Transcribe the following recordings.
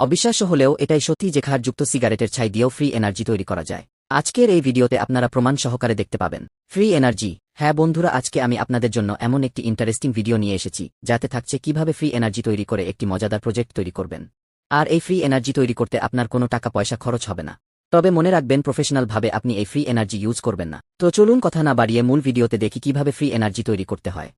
অবিশ্বাস্য হলেও এটাই সত্যি যে খারযুক্ত সিগারেটের ছাই দিয়েও ফ্রি এনার্জি তৈরি করা যায়। আজকের এই ভিডিওতে আপনারা প্রমাণ সহকারে দেখতে পাবেন। Free energy. হ্যাঁ বন্ধুরা, আজকে আমি আপনাদের জন্য এমন একটি ইন্টারেস্টিং ভিডিও নিয়ে এসেছি, যাতে থাকছে কীভাবে ফ্রি এনার্জি তৈরি করে একটি মজাদার প্রজেক্ট তৈরি করবেন। আর এই ফ্রি এনার্জি তৈরি করতে আপনার কোনো টাকা পয়সা খরচ হবে না। তবে মনে রাখবেন, প্রফেশনালভাবে আপনি এই ফ্রি এনার্জি ইউজ করবেন না। তো চলুন কথা না বাড়িয়ে মূল ভিডিওতে দেখি কীভাবে ফ্রি এনার্জি তৈরি করতে হয়।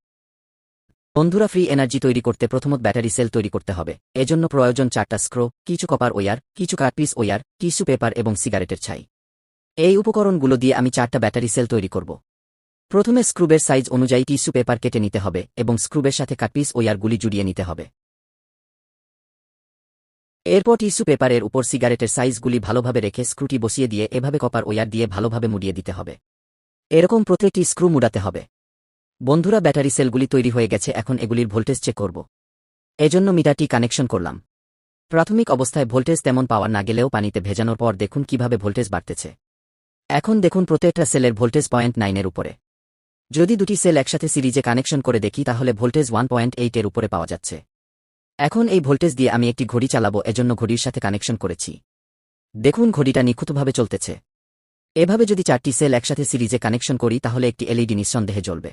বন্ধুরা ফ্রি এনার্জি তৈরি করতে প্রথমত ব্যাটারি সেল তৈরি করতে হবে। এজন্য প্রয়োজন চারটা স্ক্রো, কিছু কপার ওয়ার কিছু কার্পিস ওয়ার টিস্যু পেপার এবং সিগারেটের ছাই। এই উপকরণগুলো দিয়ে আমি চারটা ব্যাটারি সেল তৈরি করব। প্রথমে স্ক্রুবের সাইজ অনুযায়ী টিস্যু পেপার কেটে নিতে হবে এবং স্ক্রুবের সাথে কাটপিস ওয়ারগুলি জুড়িয়ে নিতে হবে। এরপর টিস্যু পেপারের উপর সিগারেটের সাইজগুলি ভালোভাবে রেখে স্ক্রুটি বসিয়ে দিয়ে এভাবে কপার ওয়ার দিয়ে ভালোভাবে মুড়িয়ে দিতে হবে। এরকম প্রত্যেকটি স্ক্রু মুড়াতে হবে। বন্ধুরা, ব্যাটারি সেলগুলি তৈরি হয়ে গেছে, এখন এগুলির ভোল্টেজ চেক করব। এজন্য মিটারটি কানেকশন করলাম। প্রাথমিক অবস্থায় ভোল্টেজ তেমন পাওয়ার না গেলেও পানিতে ভেজানোর পর দেখুন কীভাবে ভোল্টেজ বাড়তেছে। এখন দেখুন প্রত্যেকটা সেলের ভোল্টেজ পয়েন্ট নাইনের উপরে। যদি দুটি সেল একসাথে সিরিজে কানেকশন করে দেখি, তাহলে ভোল্টেজ ওয়ান পয়েন্ট এইটের উপরে পাওয়া যাচ্ছে। এখন এই ভোল্টেজ দিয়ে আমি একটি ঘড়ি চালাবো, এজন্য ঘড়ির সাথে কানেকশন করেছি। দেখুন, ঘড়িটা নিখুঁতভাবে চলতেছে। এভাবে যদি চারটি সেল একসাথে সিরিজে কানেকশন করি, তাহলে একটি এলইডি নিঃসন্দেহে জ্বলবে।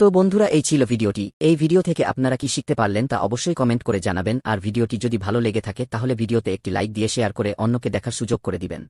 তো বন্ধুরা, এই ছিল ভিডিওটি। এই ভিডিও থেকে আপনারা কি শিখতে পারলেন তা অবশ্যই কমেন্ট করে জানাবেন। আর ভিডিওটি যদি ভালো লেগে থাকে, তাহলে ভিডিওতে একটি লাইক দিয়ে শেয়ার করে অন্যকে দেখার সুযোগ করে দিবেন।